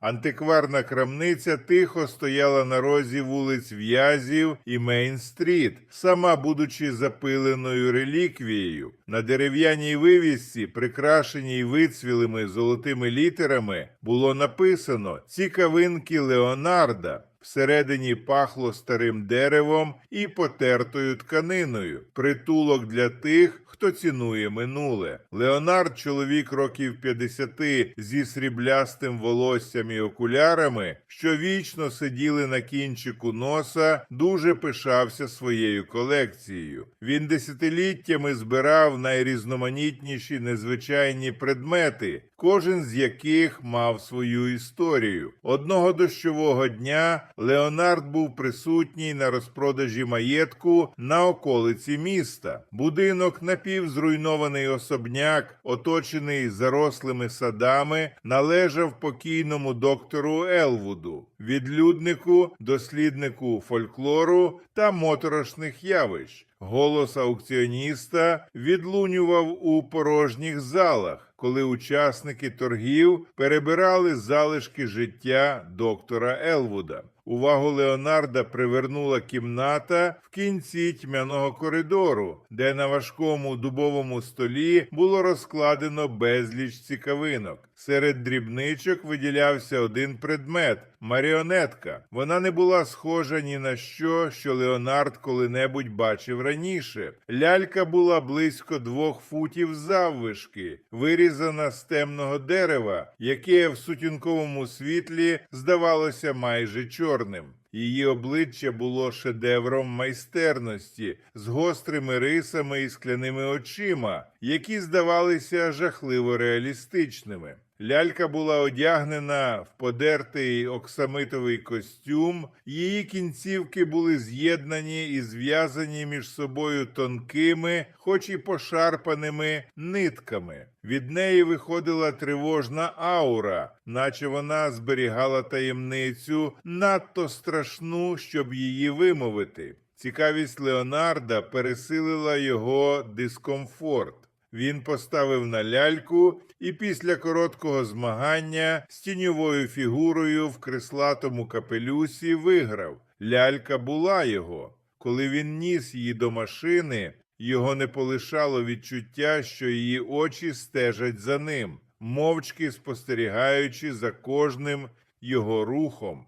Антикварна крамниця тихо стояла на розі вулиць В'язів і Мейн-стріт, сама будучи запиленою реліквією. На дерев'яній вивісці, прикрашеній вицвілими золотими літерами, було написано Цікавинки Леонарда. Всередині пахло старим деревом і потертою тканиною, притулок для тих, хто цінує минуле. Леонард, чоловік років 50 зі сріблястим волоссям і окулярами, що вічно сиділи на кінчику носа, дуже пишався своєю колекцією. Він десятиліттями збирав найрізноманітніші незвичайні предмети, кожен з яких мав свою історію. Одного дощового дня Леонард був присутній на розпродажі маєтку на околиці міста. Будинок напівзруйнований особняк, оточений зарослими садами, належав покійному доктору Елвуду, відлюднику, досліднику фольклору та моторошних явищ. Голос аукціоніста відлунював у порожніх залах, коли учасники торгів перебирали залишки життя доктора Елвуда. Увагу Леонарда привернула кімната в кінці тьмяного коридору, де на важкому дубовому столі було розкладено безліч цікавинок. Серед дрібничок виділявся один предмет маріонетка. Вона не була схожа ні на що, що Леонард коли-небудь бачив раніше. Лялька була близько двох футів заввишки, вирізана з темного дерева, яке в сутінковому світлі здавалося майже чорним. Її обличчя було шедевром майстерності з гострими рисами і скляними очима, які здавалися жахливо реалістичними. Лялька була одягнена в подертий оксамитовий костюм, її кінцівки були з'єднані і зв'язані між собою тонкими, хоч і пошарпаними нитками. Від неї виходила тривожна аура, наче вона зберігала таємницю надто страшну, щоб її вимовити. Цікавість Леонарда пересилила його дискомфорт. Він поставив на ляльку і після короткого змагання з тіньовою фігурою в креслатому капелюсі виграв. Лялька була його. Коли він ніс її до машини, його не полишало відчуття, що її очі стежать за ним, мовчки спостерігаючи за кожним його рухом.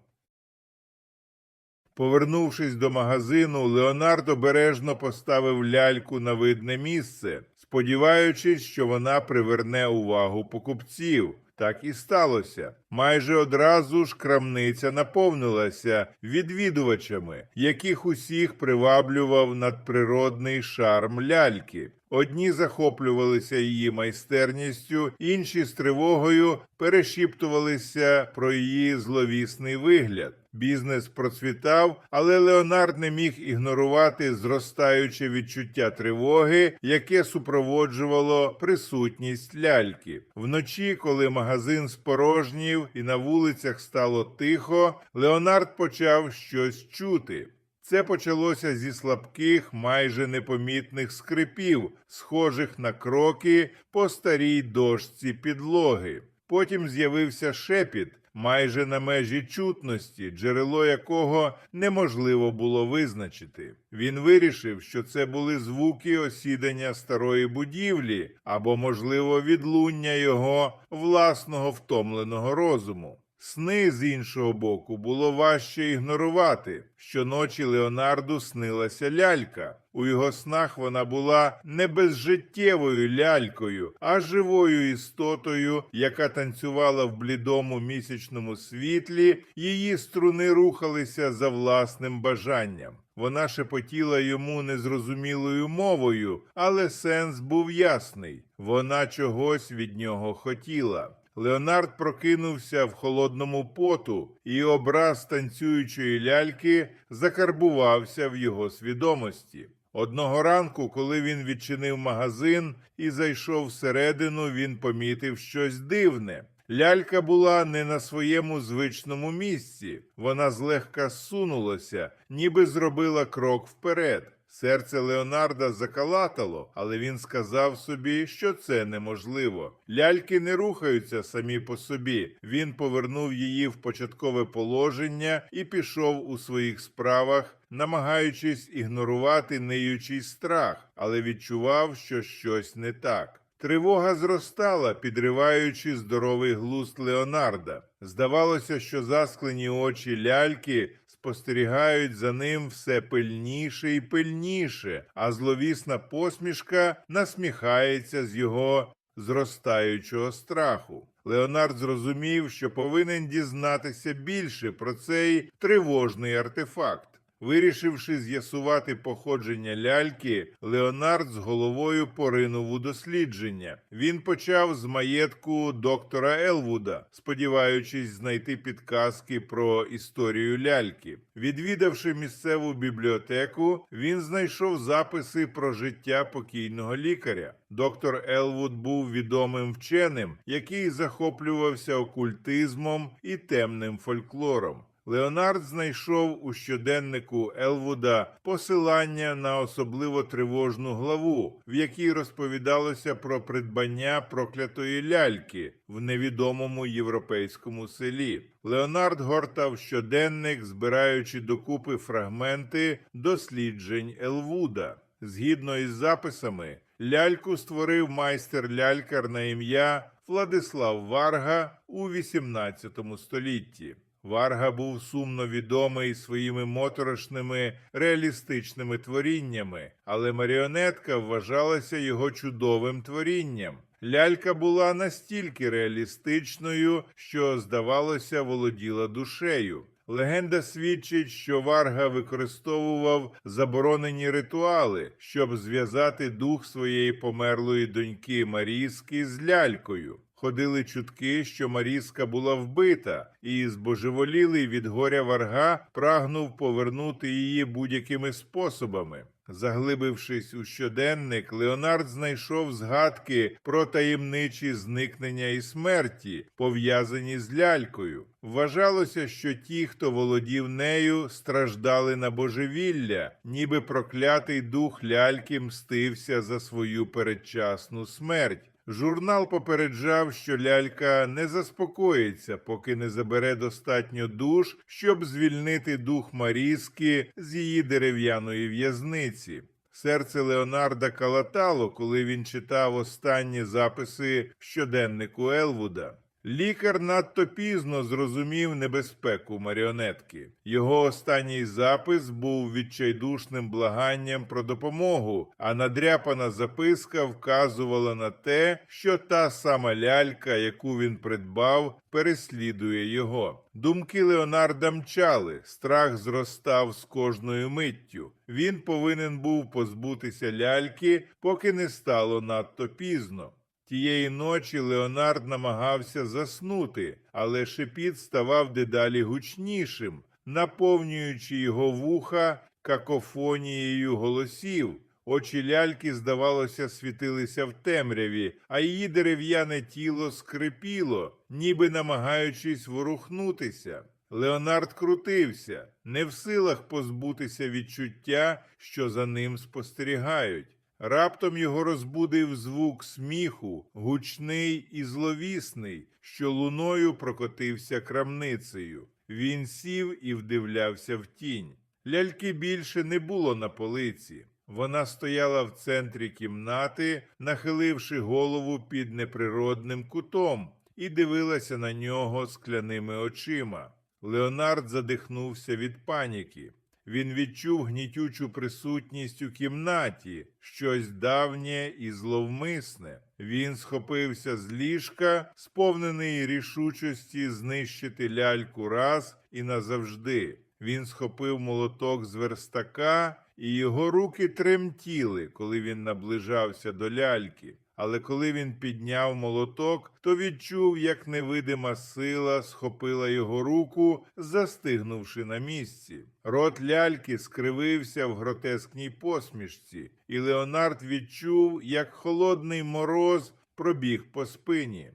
Повернувшись до магазину, Леонард обережно поставив ляльку на видне місце, сподіваючись, що вона приверне увагу покупців. Так і сталося. Майже одразу ж крамниця наповнилася відвідувачами, яких усіх приваблював надприродний шарм ляльки. Одні захоплювалися її майстерністю, інші з тривогою перешіптувалися про її зловісний вигляд. Бізнес процвітав, але Леонард не міг ігнорувати зростаюче відчуття тривоги, яке супроводжувало присутність ляльки. Вночі, коли магазин спорожнів і на вулицях стало тихо, Леонард почав щось чути. Це почалося зі слабких, майже непомітних скрипів, схожих на кроки по старій дошці підлоги. Потім з'явився шепіт, майже на межі чутності, джерело якого неможливо було визначити. Він вирішив, що це були звуки осідання старої будівлі або, можливо, відлуння його власного втомленого розуму. Сни з іншого боку було важче ігнорувати. Щоночі Леонарду снилася лялька. У його снах вона була не безжиттєвою лялькою, а живою істотою, яка танцювала в блідому місячному світлі. Її струни рухалися за власним бажанням. Вона шепотіла йому незрозумілою мовою, але сенс був ясний. Вона чогось від нього хотіла. Леонард прокинувся в холодному поту, і образ танцюючої ляльки закарбувався в його свідомості. Одного ранку, коли він відчинив магазин і зайшов всередину, він помітив щось дивне. Лялька була не на своєму звичному місці. Вона злегка сунулася, ніби зробила крок вперед. Серце Леонарда закалатало, але він сказав собі, що це неможливо. Ляльки не рухаються самі по собі. Він повернув її в початкове положення і пішов у своїх справах, намагаючись ігнорувати неючий страх, але відчував, що щось не так. Тривога зростала, підриваючи здоровий глузд Леонарда. Здавалося, що засклені очі ляльки спостерігають за ним все пильніше і пильніше, а зловісна посмішка насміхається з його зростаючого страху. Леонард зрозумів, що повинен дізнатися більше про цей тривожний артефакт. Вирішивши з'ясувати походження ляльки, Леонард з головою поринув у дослідження. Він почав з маєтку доктора Елвуда, сподіваючись знайти підказки про історію ляльки. Відвідавши місцеву бібліотеку, він знайшов записи про життя покійного лікаря. Доктор Елвуд був відомим вченим, який захоплювався окультизмом і темним фольклором. Леонард знайшов у щоденнику Елвуда посилання на особливо тривожну главу, в якій розповідалося про придбання проклятої ляльки в невідомому європейському селі. Леонард гортав щоденник, збираючи докупи фрагменти досліджень Елвуда. Згідно із записами, ляльку створив майстер-лялькар на ім'я Владислав Варга у XVIII столітті. Варга був сумно відомий своїми моторошними реалістичними творіннями, але маріонетка вважалася його чудовим творінням. Лялька була настільки реалістичною, що, здавалося, володіла душею. Легенда свідчить, що Варга використовував заборонені ритуали, щоб зв'язати дух своєї померлої доньки Маріски з лялькою. Ходили чутки, що Маріска була вбита, і збожеволілий від горя варга прагнув повернути її будь-якими способами. Заглибившись у щоденник, Леонард знайшов згадки про таємничі зникнення і смерті, пов'язані з лялькою. Вважалося, що ті, хто володів нею, страждали на божевілля, ніби проклятий дух ляльки мстився за свою передчасну смерть. Журнал попереджав, що лялька не заспокоїться, поки не забере достатньо душ, щоб звільнити дух Марізки з її дерев'яної в'язниці. Серце Леонарда калатало, коли він читав останні записи щоденнику Елвуда. Лікар надто пізно зрозумів небезпеку маріонетки. Його останній запис був відчайдушним благанням про допомогу, а надряпана записка вказувала на те, що та сама лялька, яку він придбав, переслідує його. Думки Леонарда мчали, страх зростав з кожною миттю. Він повинен був позбутися ляльки, поки не стало надто пізно. Тієї ночі Леонард намагався заснути, але шепіт ставав дедалі гучнішим, наповнюючи його вуха какофонією голосів. Очі ляльки, здавалося, світилися в темряві, а її дерев'яне тіло скрипіло, ніби намагаючись ворухнутися. Леонард крутився, не в силах позбутися відчуття, що за ним спостерігають. Раптом його розбудив звук сміху, гучний і зловісний, що луною прокотився крамницею. Він сів і вдивлявся в тінь. Ляльки більше не було на полиці. Вона стояла в центрі кімнати, нахиливши голову під неприродним кутом, і дивилася на нього скляними очима. Леонард задихнувся від паніки. Він відчув гнітючу присутність у кімнаті, щось давнє і зловмисне. Він схопився з ліжка, сповнений рішучості знищити ляльку раз і назавжди. Він схопив молоток з верстака, і його руки тремтіли, коли він наближався до ляльки. Але коли він підняв молоток, то відчув, як невидима сила схопила його руку, застигнувши на місці. Рот ляльки скривився в гротескній посмішці, і Леонард відчув, як холодний мороз пробіг по спині.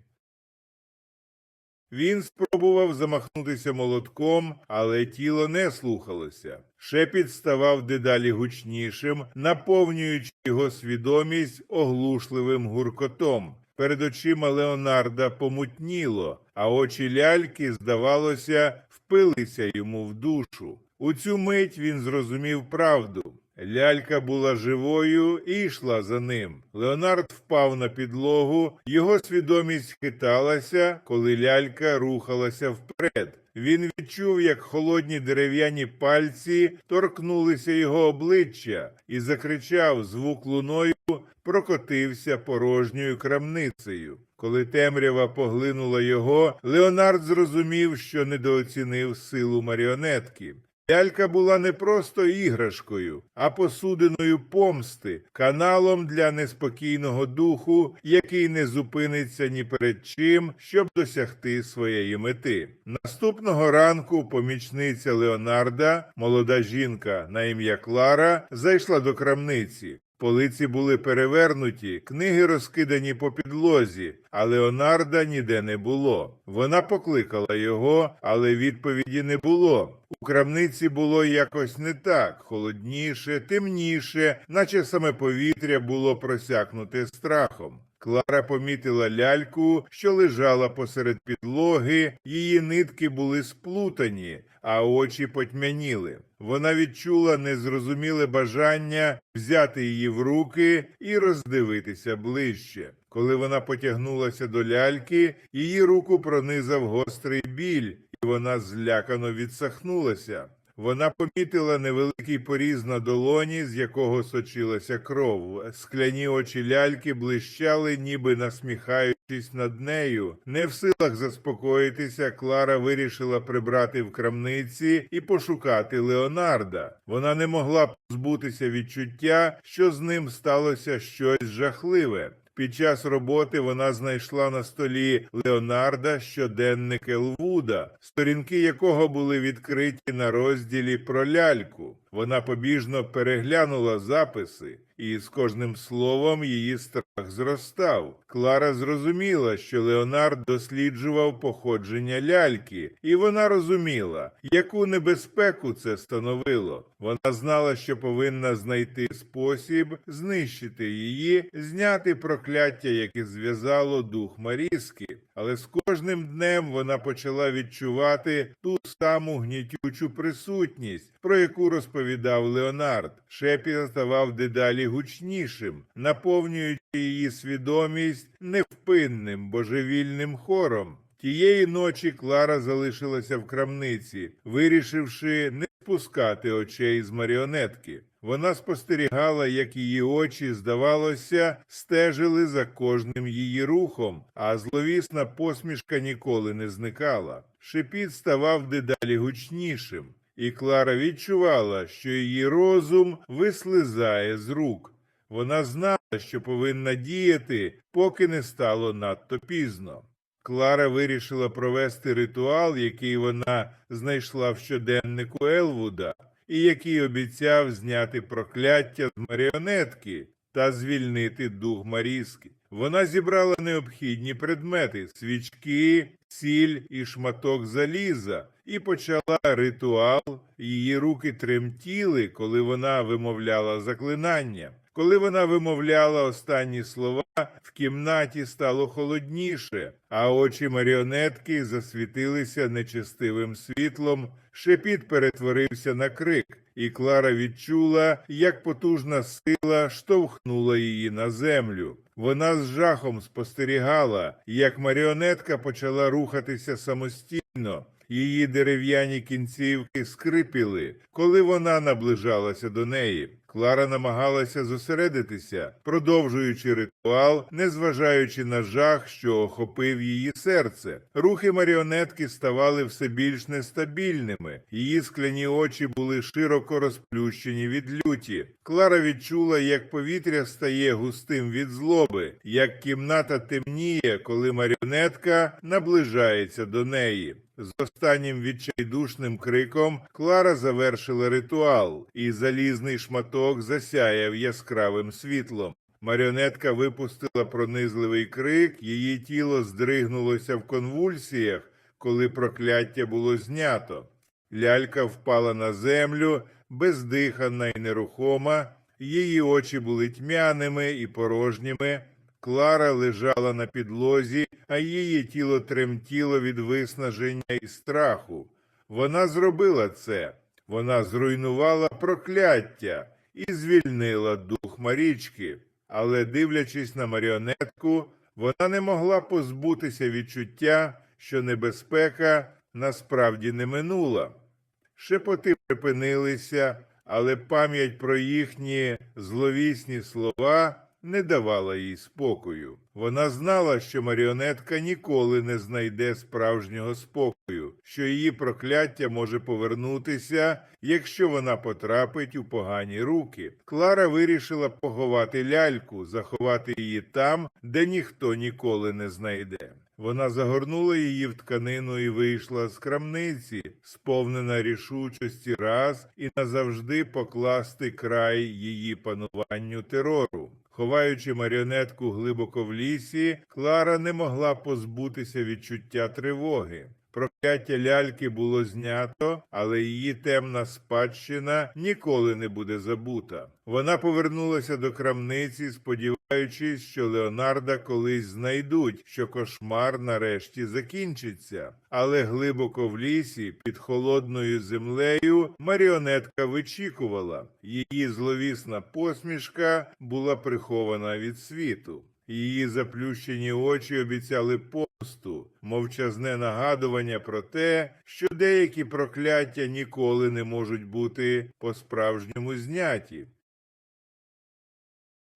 Він спробував замахнутися молотком, але тіло не слухалося. Шепіт ставав дедалі гучнішим, наповнюючи його свідомість оглушливим гуркотом. Перед очима Леонарда помутніло, а очі ляльки, здавалося, впилися йому в душу. У цю мить він зрозумів правду. Лялька була живою і йшла за ним. Леонард впав на підлогу, його свідомість хиталася, коли лялька рухалася вперед. Він відчув, як холодні дерев'яні пальці торкнулися його обличчя і закричав звук луною, прокотився порожньою крамницею. Коли темрява поглинула його, Леонард зрозумів, що недооцінив силу маріонетки. Лялька була не просто іграшкою, а посудиною помсти, каналом для неспокійного духу, який не зупиниться ні перед чим, щоб досягти своєї мети. Наступного ранку помічниця Леонарда, молода жінка на ім'я Клара, зайшла до крамниці. Полиці були перевернуті, книги розкидані по підлозі, а Леонарда ніде не було. Вона покликала його, але відповіді не було. У крамниці було якось не так, холодніше, темніше, наче саме повітря було просякнуте страхом. Клара помітила ляльку, що лежала посеред підлоги, її нитки були сплутані, а очі потьмяніли. Вона відчула незрозуміле бажання взяти її в руки і роздивитися ближче. Коли вона потягнулася до ляльки, її руку пронизав гострий біль, і вона злякано відсахнулася. Вона помітила невеликий поріз на долоні, з якого сочилася кров. Скляні очі ляльки блищали, ніби насміхаючись над нею. Не в силах заспокоїтися, Клара вирішила прибрати в крамниці і пошукати Леонарда. Вона не могла позбутися відчуття, що з ним сталося щось жахливе. Під час роботи вона знайшла на столі Леонарда щоденник Елвуда, сторінки якого були відкриті на розділі про ляльку. Вона побіжно переглянула записи, і з кожним словом її страх зростав. Клара зрозуміла, що Леонард досліджував походження ляльки, і вона розуміла, яку небезпеку це становило. Вона знала, що повинна знайти спосіб знищити її, зняти прокляття, яке зв'язало дух Маріски. Але з кожним днем вона почала відчувати ту саму гнітючу присутність, про яку розповідав Леонард. Шепіт ставав дедалі гучнішим, наповнюючи її свідомість невпинним божевільним хором. Тієї ночі Клара залишилася в крамниці, вирішивши не спускати очей з маріонетки. Вона спостерігала, як її очі, здавалося, стежили за кожним її рухом, а зловісна посмішка ніколи не зникала. Шепіт ставав дедалі гучнішим, і Клара відчувала, що її розум вислизає з рук. Вона знала, що повинна діяти, поки не стало надто пізно. Клара вирішила провести ритуал, який вона знайшла в щоденнику Елвуда, і який обіцяв зняти прокляття з маріонетки та звільнити дух Маріски. Вона зібрала необхідні предмети свічки, сіль і шматок заліза, і почала ритуал. Її руки тремтіли, коли вона вимовляла заклинання. Коли вона вимовляла останні слова, в кімнаті стало холодніше, а очі маріонетки засвітилися нечестивим світлом. Шепіт перетворився на крик, і Клара відчула, як потужна сила штовхнула її на землю. Вона з жахом спостерігала, як маріонетка почала рухатися самостійно. Її дерев'яні кінцівки скрипіли, коли вона наближалася до неї. Клара намагалася зосередитися, продовжуючи ритуал, незважаючи на жах, що охопив її серце. Рухи маріонетки ставали все більш нестабільними. Її скляні очі були широко розплющені від люті. Клара відчула, як повітря стає густим від злоби, як кімната темніє, коли маріонетка наближається до неї. З останнім відчайдушним криком Клара завершила ритуал, і залізний шматок засяяв яскравим світлом. Маріонетка випустила пронизливий крик, її тіло здригнулося в конвульсіях, коли прокляття було знято. Лялька впала на землю, бездиханна і нерухома, її очі були тьмяними і порожніми. Клара лежала на підлозі, а її тіло тремтіло від виснаження і страху. Вона зробила це. Вона зруйнувала прокляття і звільнила дух Марічки. Але, дивлячись на маріонетку, вона не могла позбутися відчуття, що небезпека насправді не минула. Шепоти припинилися, але пам'ять про їхні зловісні слова не давала їй спокою. Вона знала, що маріонетка ніколи не знайде справжнього спокою, що її прокляття може повернутися, якщо вона потрапить у погані руки. Клара вирішила поховати ляльку, заховати її там, де ніхто ніколи не знайде. Вона загорнула її в тканину і вийшла з крамниці, сповнена рішучості раз і назавжди покласти край її пануванню терору. Ховаючи маріонетку глибоко в лісі, Клара не могла позбутися відчуття тривоги. Прокляття ляльки було знято, але її темна спадщина ніколи не буде забута. Вона повернулася до крамниці, сподіваючись, що Леонарда колись знайдуть, що кошмар нарешті закінчиться. Але глибоко в лісі, під холодною землею, маріонетка вичікувала. Її зловісна посмішка була прихована від світу. Її заплющені очі обіцяли помсту, мовчазне нагадування про те, що деякі прокляття ніколи не можуть бути по-справжньому зняті.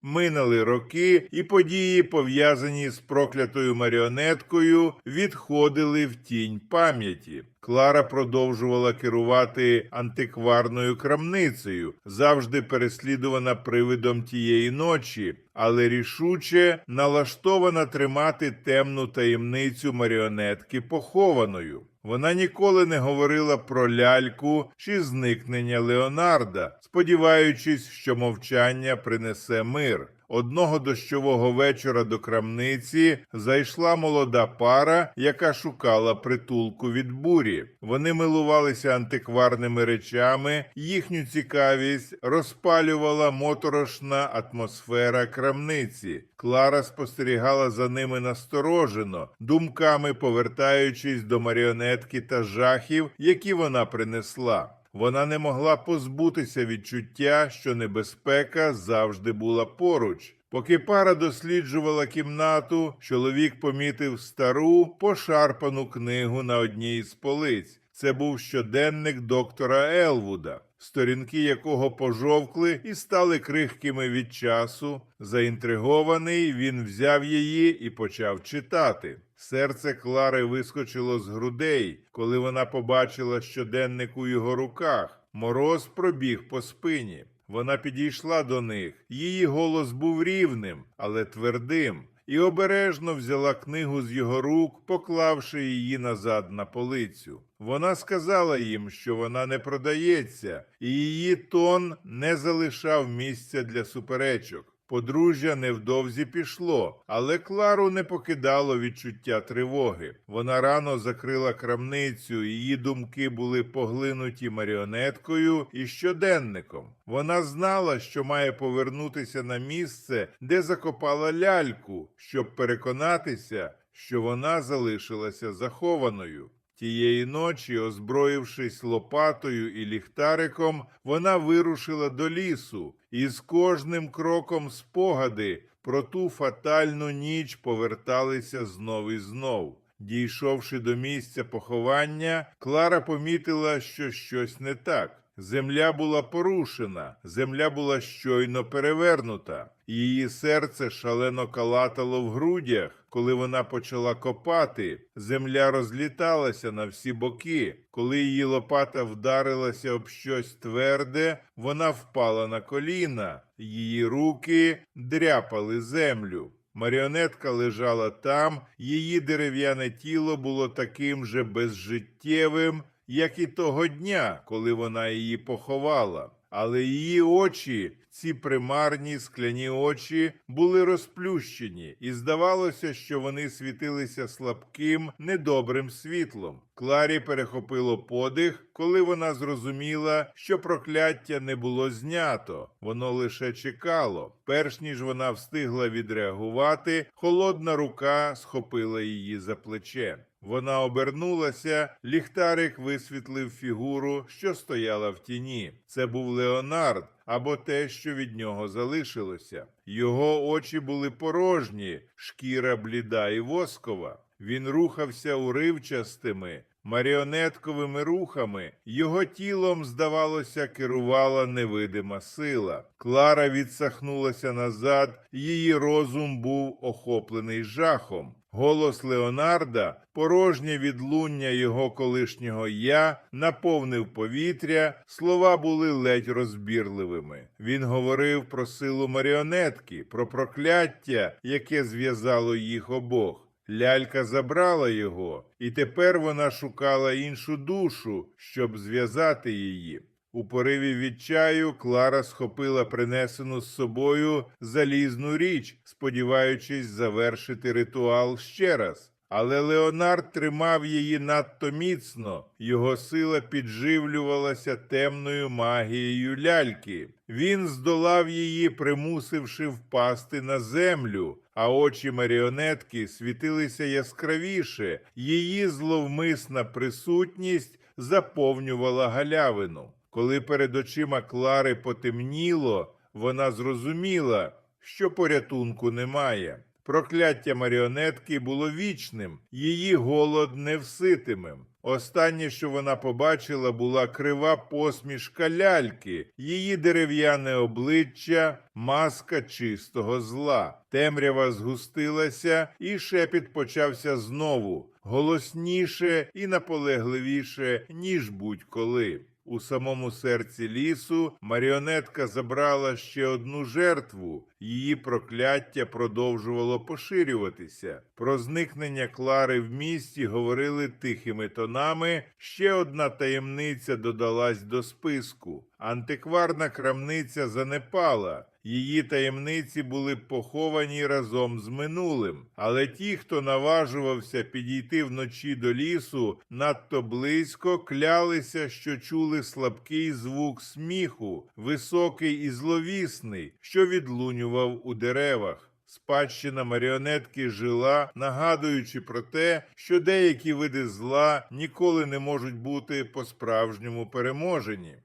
Минали роки, і події, пов'язані з проклятою маріонеткою, відходили в тінь пам'яті. Клара продовжувала керувати антикварною крамницею, завжди переслідувана привидом тієї ночі, але рішуче налаштована тримати темну таємницю маріонетки похованою. Вона ніколи не говорила про ляльку чи зникнення Леонарда, сподіваючись, що мовчання принесе мир. Одного дощового вечора до крамниці зайшла молода пара, яка шукала притулку від бурі. Вони милувалися антикварними речами, їхню цікавість розпалювала моторошна атмосфера крамниці. Клара спостерігала за ними насторожено, думками повертаючись до маріонетки та жахів, які вона принесла. Вона не могла позбутися відчуття, що небезпека завжди була поруч. Поки пара досліджувала кімнату, чоловік помітив стару пошарпану книгу на одній із полиць. Це був щоденник доктора Елвуда, сторінки якого пожовкли і стали крихкими від часу. Заінтригований, він взяв її і почав читати. Серце Клари вискочило з грудей, коли вона побачила щоденник у його руках. Мороз пробіг по спині. Вона підійшла до них. Її голос був рівним, але твердим, і обережно взяла книгу з його рук, поклавши її назад на полицю. Вона сказала їм, що вона не продається, і її тон не залишав місця для суперечок. Подружжя невдовзі пішло, але Клару не покидало відчуття тривоги. Вона рано закрила крамницю, її думки були поглинуті маріонеткою і щоденником. Вона знала, що має повернутися на місце, де закопала ляльку, щоб переконатися, що вона залишилася захованою. Тієї ночі, озброївшись лопатою і ліхтариком, вона вирушила до лісу, і з кожним кроком спогади про ту фатальну ніч поверталися знов і знов. Дійшовши до місця поховання, Клара помітила, що щось не так. Земля була порушена, земля була щойно перевернута. Її серце шалено калатало в грудях. Коли вона почала копати, земля розліталася на всі боки. Коли її лопата вдарилася об щось тверде, вона впала на коліна. Її руки дряпали землю. Маріонетка лежала там, її дерев'яне тіло було таким же безжиттєвим, як і того дня, коли вона її поховала. Але її очі, ці примарні скляні очі, були розплющені, і здавалося, що вони світилися слабким, недобрим світлом. Кларі перехопило подих, коли вона зрозуміла, що прокляття не було знято, воно лише чекало. Перш ніж вона встигла відреагувати, холодна рука схопила її за плече. Вона обернулася, ліхтарик висвітлив фігуру, що стояла в тіні. Це був Леонард або те, що від нього залишилося. Його очі були порожні, шкіра бліда і воскова. Він рухався уривчастими, маріонетковими рухами. Його тілом, здавалося, керувала невидима сила. Клара відсахнулася назад, її розум був охоплений жахом. Голос Леонарда, порожнє відлуння його колишнього я, наповнив повітря, слова були ледь розбірливими. Він говорив про силу маріонетки, про прокляття, яке зв'язало їх обох. Лялька забрала його, і тепер вона шукала іншу душу, щоб зв'язати її. У пориві відчаю Клара схопила принесену з собою залізну річ, сподіваючись завершити ритуал ще раз. Але Леонард тримав її надто міцно, його сила підживлювалася темною магією ляльки. Він здолав її, примусивши впасти на землю, а очі маріонетки світилися яскравіше, її зловмисна присутність заповнювала галявину. Коли перед очима Клари потемніло, вона зрозуміла, що порятунку немає. Прокляття маріонетки було вічним, її голод невситимим. Останнє, що вона побачила, була крива посмішка ляльки, її дерев'яне обличчя, маска чистого зла. Темрява згустилася, і шепіт почався знову, голосніше і наполегливіше, ніж будь-коли. У самому серці лісу маріонетка забрала ще одну жертву. Її прокляття продовжувало поширюватися. Про зникнення Клари в місті говорили тихими тонами. Ще одна таємниця додалась до списку. Антикварна крамниця занепала. Її таємниці були поховані разом з минулим, але ті, хто наважувався підійти вночі до лісу надто близько, клялися, що чули слабкий звук сміху, високий і зловісний, що відлунював у деревах. Спадщина маріонетки жила, нагадуючи про те, що деякі види зла ніколи не можуть бути по-справжньому переможені.